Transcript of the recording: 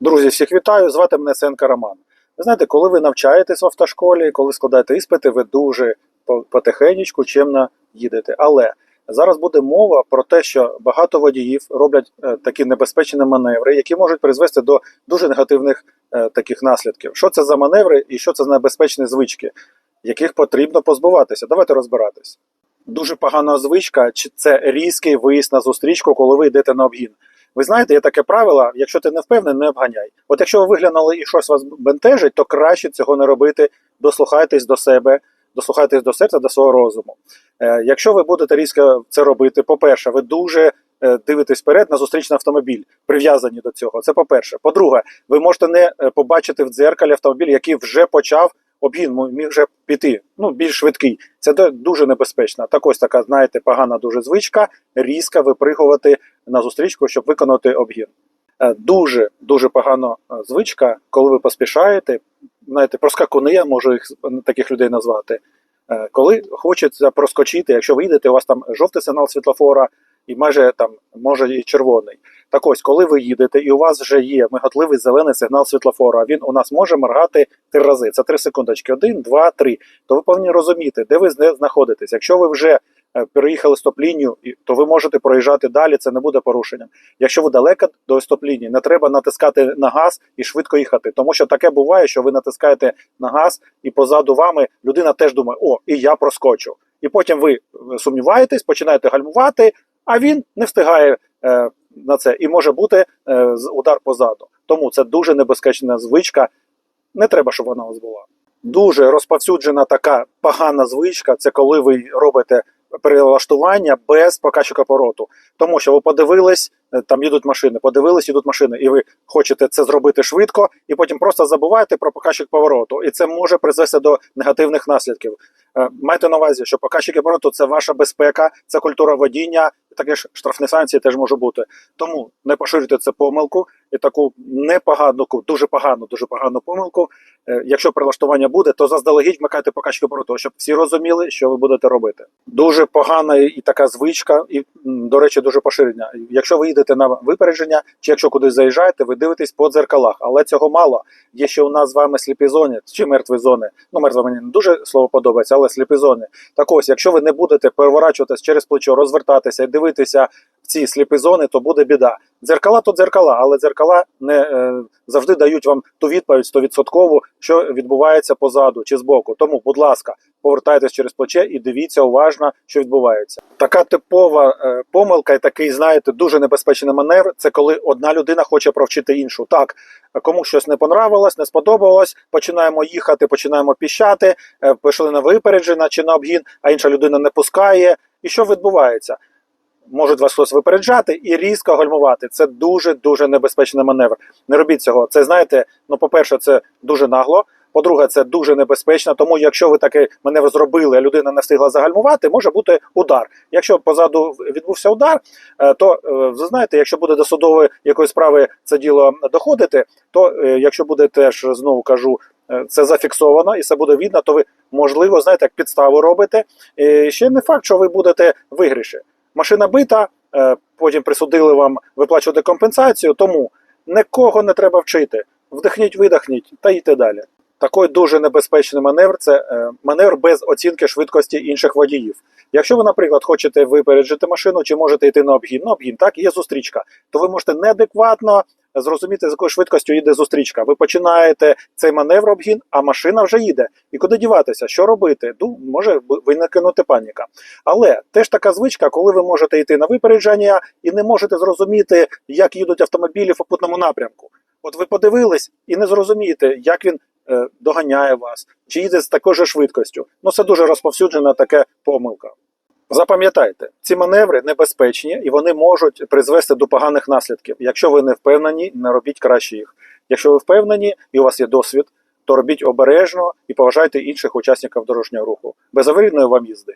Друзі, всіх вітаю! Звати мене Сенка Роман. Ви знаєте, коли ви навчаєтесь в автошколі, коли складаєте іспити, ви дуже по- потихенечку, чемно їдете. Але зараз буде мова про те, що багато водіїв роблять е, такі небезпечні маневри, які можуть призвести до дуже негативних е, таких наслідків. Що це за маневри і що це за небезпечні звички, яких потрібно позбуватися? Давайте розбиратись. Дуже погана звичка, чи це різкий виїзд на зустрічку, коли ви йдете на обгін. Ви знаєте, є таке правило, якщо ти не впевнений, не обганяй. От якщо ви виглянули і щось вас бентежить, то краще цього не робити. Дослухайтесь до себе, дослухайтесь до серця, до свого розуму. Е, якщо ви будете різко це робити, по-перше, ви дуже е, дивитесь вперед на зустрічний автомобіль, прив'язані до цього. Це по-перше. По-друге, ви можете не е, побачити в дзеркалі автомобіль, який вже почав обгін, міг вже піти. Ну, більш швидкий. Це дуже небезпечно. Так ось така, знаєте, погана дуже звичка, різко випригувати на зустрічку, щоб виконати обгін. Е, Дуже дуже погана е, звичка, коли ви поспішаєте. Знаєте, проскакуни, я можу їх таких людей назвати. Е, Коли хочеться проскочити, якщо ви їдете, у вас там жовтий сигнал світлофора і майже там може і червоний. Так ось, коли ви їдете, і у вас вже є миготливий зелений сигнал світлофора, він у нас може моргати три рази. Це три секундочки. Один, два, три. То ви повинні розуміти, де ви знаходитесь. Якщо ви вже е, переїхали стоп-лінію, то ви можете проїжджати далі, це не буде порушенням. Якщо ви далеко до стоп-лінії, не треба натискати на газ і швидко їхати. Тому що таке буває, що ви натискаєте на газ, і позаду вами людина теж думає, о, і я проскочу. І потім ви е, сумніваєтесь, починаєте гальмувати, а він не встигає е, на це і може бути е, удар позаду. Тому це дуже небезпечна звичка. Не треба, щоб вона у вас була. Дуже розповсюджена така погана звичка. Це коли ви робите перелаштування без показчика повороту. Тому що ви подивились, е, там їдуть машини, подивились, їдуть машини, і ви хочете це зробити швидко, і потім просто забуваєте про показчик повороту. І це може призвести до негативних наслідків. Е, Майте на увазі, що показчики повороту це ваша безпека, це культура водіння, таке ж штрафні санкції теж може бути. Тому не поширюйте це помилку і таку непогану, дуже погану, дуже погану помилку. Е, Якщо прилаштування буде, то заздалегідь вмикайте показчики повороту, щоб всі розуміли, що ви будете робити. Дуже погана і така звичка, і до речі, дуже поширення. Якщо ви їдете на випередження, чи якщо кудись заїжджаєте, ви дивитесь по дзеркалах, але цього мало. Є ще у нас з вами сліпі зони чи мертві зони. Ну, мертва мені не дуже слово подобається, але сліпі зони. Так ось, якщо ви не будете переворачуватись через плечо, розвертатися і дивитися в ці сліпі зони, то буде біда. Дзеркала то дзеркала, але дзеркала не е, завжди дають вам ту відповідь 100%, що відбувається позаду чи збоку. Тому, будь ласка, повертайтесь через плече і дивіться уважно, що відбувається. Така типова е, помилка і такий, знаєте, дуже небезпечний маневр. Це коли одна людина хоче провчити іншу. Так, кому щось не понравилось, не сподобалось, починаємо їхати, починаємо піщати, е, пішли на випередження чи на обгін, а інша людина не пускає. І що відбувається? Можуть вас хтось випереджати і різко гальмувати. Це дуже дуже небезпечний маневр. Не робіть цього. Це знаєте, ну по-перше, це дуже нагло. По-друге, це дуже небезпечно. Тому, якщо ви такий маневр зробили, а людина не встигла загальмувати, може бути удар. Якщо позаду відбувся удар, е, то е, ви знаєте, якщо буде до судової якоїсь справи це діло доходити, то е, якщо буде теж знову кажу. Це зафіксовано і це буде видно, то ви можливо знаєте, як підставу робите. І ще не факт, що ви будете в виграші. Машина бита, е, потім присудили вам виплачувати компенсацію, тому нікого не треба вчити. Вдихніть, видихніть та йти далі. Такий дуже небезпечний маневр це е, маневр без оцінки швидкості інших водіїв. Якщо ви, наприклад, хочете випереджити машину, чи можете йти на обгін, на обгін, так, є зустрічка, то ви можете неадекватно зрозуміти, з якою швидкістю йде зустрічка. Ви починаєте цей маневр обгін, а машина вже їде. І куди діватися? Що робити? Ну, може виникнути паніка. Але теж така звичка, коли ви можете йти на випередження і не можете зрозуміти, як їдуть автомобілі в попутному напрямку. От ви подивились і не зрозумієте, як він е, доганяє вас, чи їде з такою же швидкістю. Ну це дуже розповсюджена така помилка. Запам'ятайте, ці маневри небезпечні і вони можуть призвести до поганих наслідків. Якщо ви не впевнені, не робіть краще їх. Якщо ви впевнені і у вас є досвід, то робіть обережно і поважайте інших учасників дорожнього руху. Безаварійної вам їзди.